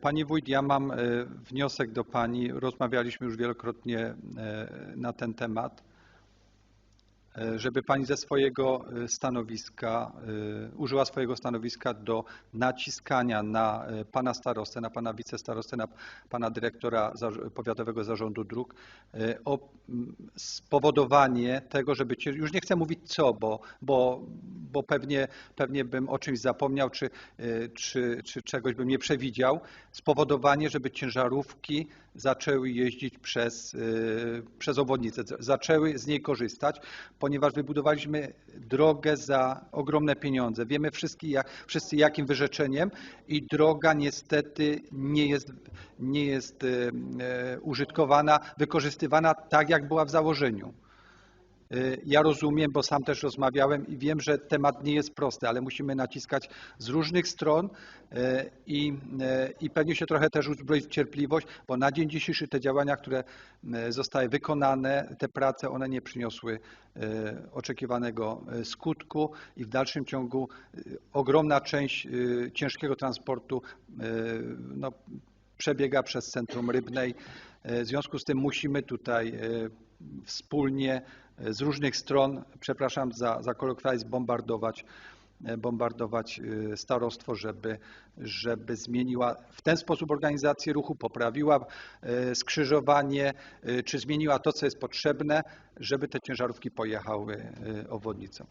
Pani wójt, ja mam e, wniosek do pani. Rozmawialiśmy już wielokrotnie e, na ten temat, e, żeby pani ze swojego e, stanowiska, e, użyła swojego stanowiska do naciskania na e, pana starostę, na pana wicestarostę, na pana dyrektora powiatowego zarządu dróg e, o spowodowanie tego, żeby już nie chcę mówić co, bo, bo, bo pewnie, pewnie bym o czymś zapomniał, czy, e, czy, czy czegoś bym nie przewidział, spowodowanie, żeby ciężarówki zaczęły jeździć przez, e, przez obwodnicę, zaczęły z niej korzystać, ponieważ wybudowaliśmy drogę za ogromne pieniądze. Wiemy wszyscy, jak, wszyscy jakim wyrzeczeniem i droga niestety nie jest, nie jest e, użytkowana, wykorzystywana tak, jak była w założeniu. Y, Ja rozumiem, bo sam też rozmawiałem i wiem, że temat nie jest prosty, ale musimy naciskać z różnych stron y, i, y, i pewnie się trochę też uzbroić w cierpliwość, bo na dzień dzisiejszy te działania, które zostały wykonane, te prace, one nie przyniosły oczekiwanego skutku i w dalszym ciągu ogromna część ciężkiego transportu no, przebiega przez centrum Rybnej. W związku z tym musimy tutaj wspólnie z różnych stron, przepraszam za, za kolokwializm, bombardować, e, bombardować e, starostwo, żeby, żeby zmieniła w ten sposób organizację ruchu, poprawiła e, skrzyżowanie, e, czy zmieniła to, co jest potrzebne, żeby te ciężarówki pojechały e, obwodnicą.